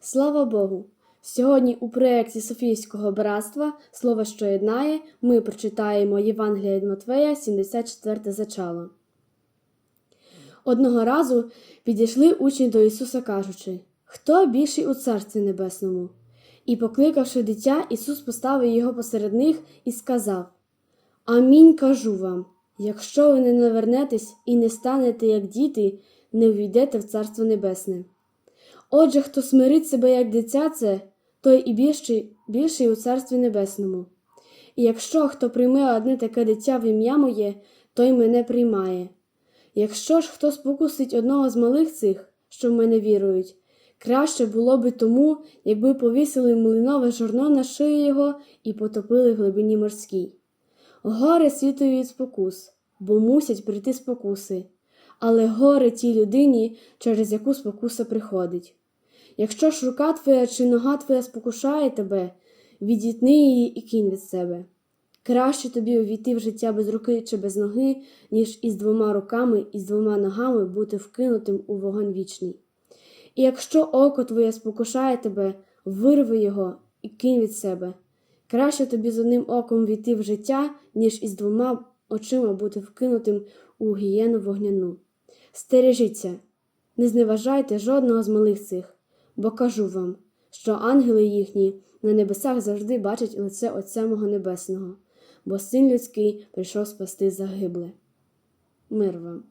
Слава Богу! Сьогодні у проєкті Софійського братства Слово, що єднає, ми прочитаємо Євангелія від Матвея, 74 зачало. Одного разу підійшли учні до Ісуса, кажучи, Хто більший у Царстві Небесному? І, покликавши дитя, Ісус поставив його посеред них і сказав: Амінь кажу вам, якщо ви не навернетесь і не станете як діти, не увійдете в Царство Небесне. Отже, хто смирить себе як дитяце, той і більший, більший у Царстві Небесному. І якщо хто прийме одне таке дитя в ім'я моє, той мене приймає. Якщо ж хто спокусить одного з малих цих, що в мене вірують, краще було би тому, якби повісили млинове жорно на шию його і потопили в глибині морській. Горе світові від спокус, бо мусять прийти спокуси, але горе тій людині, через яку спокуса приходить. Якщо ж рука твоя чи нога твоя спокушає тебе, відітни її і кинь від себе. Краще тобі увійти в життя без руки чи без ноги, ніж із двома руками і з двома ногами бути вкинутим у вогонь вічний. І якщо око твоє спокушає тебе, вирви його і кинь від себе. Краще тобі з одним оком війти в життя, ніж із двома очима бути вкинутим у гієну вогняну. Стережіться, не зневажайте жодного з малих цих, бо кажу вам, що ангели їхні на небесах завжди бачать лице Отця мого Небесного, бо син людський прийшов спасти загибле. Мир вам.